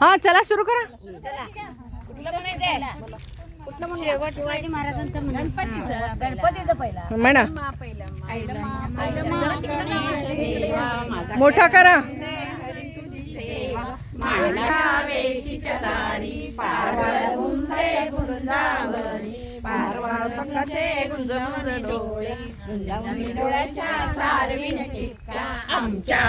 हा चला सुरू करा. शिवाजी महाराजांचा गणपतीचं. पहिला. म्हणा मोठा करा. आमच्या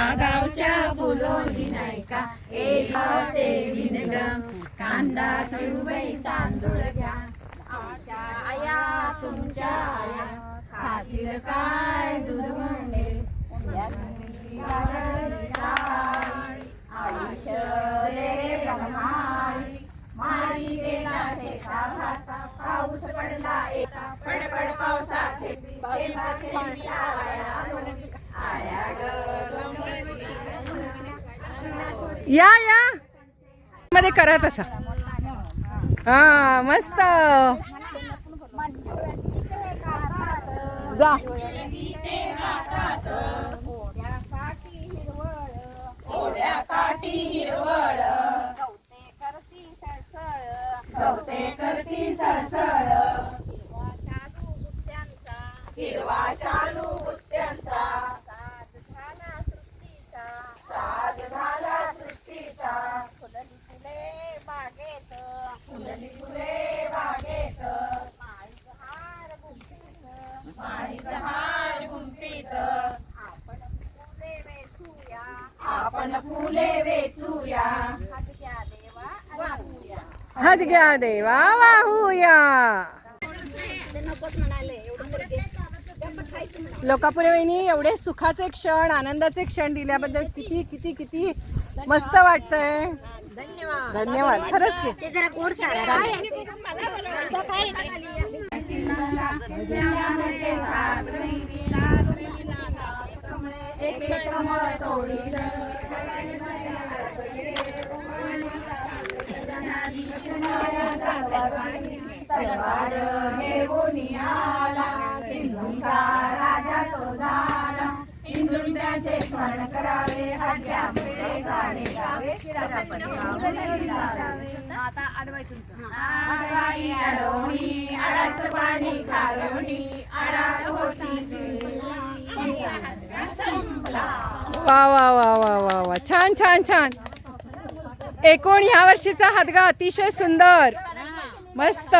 कांदा तिळबाई तांदूळ घ्या आमच्या आया तुमच्या आया खातील काय दूध गंडे मारी गेला शेता भाता पाऊस पडला एका पडपड पावसात या या. मध्ये करा तसा. हा मस्त. जा. करती हिरवा शालू फुले वेचूया. हात घ्या देवा वाहूया. लोकापुरे वहिनी एवढे सुखाचे क्षण आनंदाचे क्षण दिल्याबद्दल किती किती किती मस्त वाटतंय. धन्यवाद. धन्यवाद खरंच की. ते जरा गोड सारा. सिंधूचा राजा तो झाला. इंदून त्याचे स्मरण करावे आज्ञा पुढे गाणे गावे. आडवाई अडवणी अडाच पाणी खारवणी अडाल होती वा वा वा वा वा वा. छान छान छान. एकूण ह्या वर्षीचा हादगा अतिशय सुंदर. मस्त.